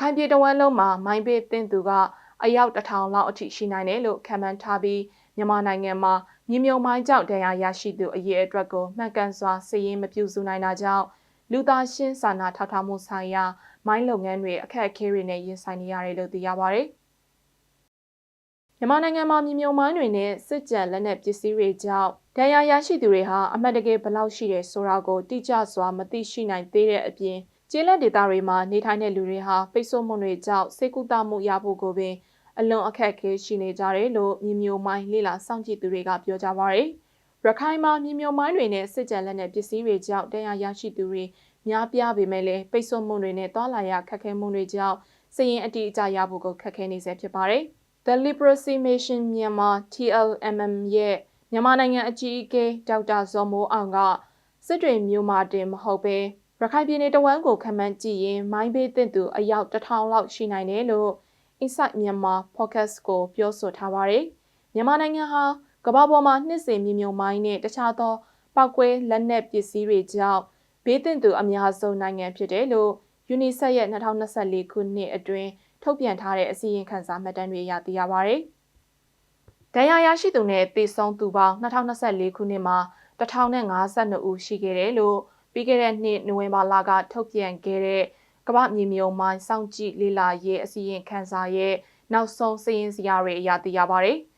ခိုင်ပြည်တဝန်းလုံးမှာမိုင်းဘေးတင်သူကအယောက်တစ်ထောင်လောက်အထိရှိနိုင်တယ်လို့ခန့်မှန်းထားပြီးမြန်မာနိုင်ငံမှာမြေမြုံမိုင်းကြောင့်တရားရရှိသူအရေးအတွက်ကိုမှန်ကန်စွာစည်ရင်းမပြုစုနိုင်တာကြောင့်လူသားရှင်းစာနာထောက်ထားမှုဆိုင်ရာမိုင်းလုပ်ငန်းတွေအခက်အခဲတွေနဲ့ရင်ဆိုင်နေရတယ်လို့သိရပါဗျ။မြန်မာနိုင်ငံမှာမြေမြုံမိုင်းတွေနဲ့စစ်ကြံလက်နက်ပစ္စည်းတွေကြောင့်တရားရရှိသူတွေဟာအမှတ်တကယ်ဘလောက်ရှိတယ်ဆိုတာကိုတိကျစွာမသိရှိနိုင်သေးတဲ့အပြင် ကျေးလက်ဒေသတွေမှာနေထိုင်တဲ့လူတွေဟာပိတ်ဆို့မှုတွေကြောင့်စိတ်ကူးတမှုရဖို့ကိုပင်အလွန်အခက်အခဲရှိနေကြတယ်လို့မြေမြုံမိုင်းလေလာစောင့်ကြည့်သူတွေကပြောကြပါရယ်ရခိုင်မှာမြေမြုံမိုင်းတွေနဲ့စစ်ကြံလက်နက်ပစ္စည်းတွေကြောင့်တရားရရှိသူတွေများပြားပေမဲ့လည်းပိတ်ဆို့မှုတွေနဲ့တွာလာရခက်ခဲမှုတွေကြောင့်စည်ရင်အတိအကျရဖို့ကိုခက်ခဲနေစေဖြစ်ပါတယ်။ The Liberation Mission Myanmar TLMM ရဲ့မြန်မာနိုင်ငံအကြီးအကဲဒေါက်တာဇော်မိုးအောင်ကစစ်တွေမျိုးမာတင်မဟုတ်ပဲ ရခိုင်ပြည်နယ်တဝန်းကိုခန့်မှန်းကြည့်ရင်မိုင်းဘေးတင်သူအယောက်တစ်ထောင်လောက်ရှိနိုင်တယ်လို့ Insight Myanmar Podcast ကိုပြောဆိုထားပါတယ်။မြန်မာနိုင်ငံဟာကမ္ဘာပေါ်မှာနှစ်စဉ်မြေမြုံမိုင်းနဲ့တခြားသောပောက်ကွဲလက်နက်ပစ္စည်းတွေကြောင့်ဘေးတင်သူအများဆုံးနိုင်ငံဖြစ်တယ်လို့ UNICEF ရဲ့2024ခုနှစ်အတွင်းထုတ်ပြန်ထားတဲ့အစည်းအဝေးခန်းစာမှတ်တမ်းတွေအရသိရပါဗျ။ဒဏ်ရာရရှိသူနဲ့သေဆုံးသူပေါင်း2024ခုနှစ်မှာ1052ဦးရှိခဲ့တယ်လို့ ပြီးခဲ့တဲ့နှစ်နိုဝင်ဘာလကထုတ်ပြန်ခဲ့တဲ့ကမ္ဘာမြေမြုံမိုင်းစောင့်ကြည့်လေ့လာရေးအစည်းအဝေးခန်းစာရဲ့နောက်ဆုံးစည်ရင်းစရာတွေအရသိရပါတယ်။